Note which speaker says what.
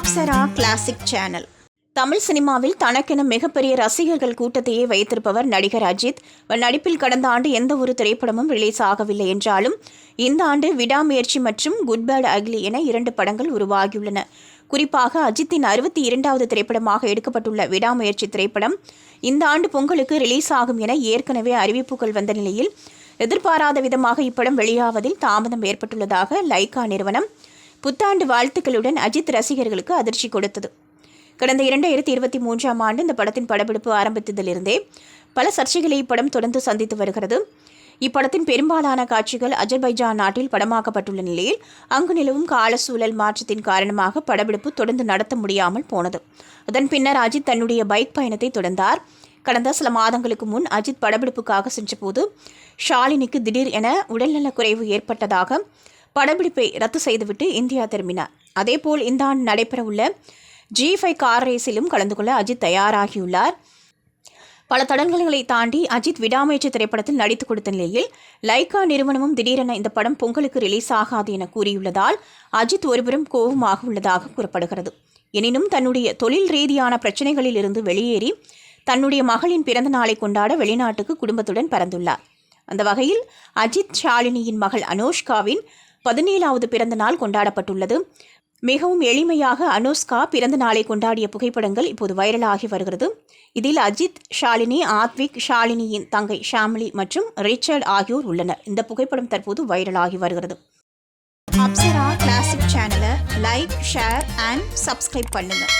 Speaker 1: Apsara classic channel Tamil சினிமாவில் தனக்கென மிகப்பெரிய ரசிகர்கள் கூட்டத்தையே வைத்திருப்பவர் நடிகர் அஜித். நடிப்பில் கடந்த ஆண்டு எந்த ஒரு திரைப்படமும் ரிலீஸ் ஆகவில்லை என்றாலும் இந்த ஆண்டு விடாமுயற்சி மற்றும் குட் பேட் அக்லி என இரண்டு படங்கள் உருவாகியுள்ளன. குறிப்பாக அஜித்தின் அறுபத்தி இரண்டாவது திரைப்படமாக எடுக்கப்பட்டுள்ள விடாமுயற்சி திரைப்படம் இந்த ஆண்டு பொங்கலுக்கு ரிலீஸ் ஆகும் என ஏற்கனவே அறிவிப்புகள் வந்த நிலையில் எதிர்பாராத விதமாக இப்படம் வெளியாவதில் தாமதம் ஏற்பட்டுள்ளதாக லைகா நிறுவனம் புத்தாண்டு வாழ்த்துக்களுடன் அஜித் ரசிகர்களுக்கு அதிர்ச்சி கொடுத்தது. கடந்த இரண்டாயிரத்தி இருபத்தி மூன்றாம் ஆண்டு இந்த படத்தின் படப்பிடிப்பு ஆரம்பித்ததிலிருந்தே பல சர்ச்சைகளை இப்படம் தொடர்ந்து சந்தித்து வருகிறது. இப்படத்தின் பெரும்பாலான காட்சிகள் அஜர்பைஜான் நாட்டில் படமாக்கப்பட்டுள்ள நிலையில் அங்கு நிலவும் கால சூழல் மாற்றத்தின் காரணமாக படப்பிடிப்பு தொடர்ந்து நடத்த முடியாமல் போனது. அதன் பின்னர் அஜித் தன்னுடைய பைக் பயணத்தை தொடர்ந்தார். கடந்த சில மாதங்களுக்கு முன் அஜித் படப்பிடிப்புக்காக சென்றபோது ஷாலினிக்கு திடீர் என உடல்நலக் குறைவு ஏற்பட்டதாக படப்பிடிப்பை ரத்து செய்துவிட்டு இந்தியா திரும்பினார். அதேபோல் இந்த ஆண்டு நடைபெறவுள்ள ஜி ஃபைவ் கார் ரேஸிலும் கலந்து கொள்ள அஜித் தயாராகியுள்ளார். பல தடங்கல்களை தாண்டி அஜித் விடாமுயற்சி திரைப்படத்தில் நடித்துக் கொடுத்த நிலையில் லைகா நிறுவனமும் திடீரென இந்த படம் பொங்கலுக்கு ரிலீஸ் ஆகாது என கூறியுள்ளதால் அஜித் ஒருபுறம் கோபமாக உள்ளதாக கூறப்படுகிறது. எனினும் தன்னுடைய தொழில் ரீதியான பிரச்சனைகளில் இருந்து வெளியேறி தன்னுடைய மகளின் பிறந்த நாளை கொண்டாட வெளிநாட்டுக்கு குடும்பத்துடன் பறந்துள்ளார். அந்த வகையில் அஜித் ஷாலினியின் மகள் அனோஷ்காவின் பதினேழாவது பிறந்த நாள் கொண்டாடப்பட்டுள்ளது. மிகவும் எளிமையாக அனுஷ்கா பிறந்த நாளை கொண்டாடிய புகைப்படங்கள் இப்போது வைரலாகி வருகிறது. இதில் அஜித் ஷாலினி ஆத்விக் ஷாலினியின் தங்கை ஷாமிலி மற்றும் ரிச்சர்ட் ஆகியோர் உள்ளனர். இந்த புகைப்படம் தற்போது வைரலாகி வருகிறது. அப்சரா கிளாசிக் சேனலை லைக் ஷேர் அண்ட் சப்ஸ்கிரைப் பண்ணுங்கள்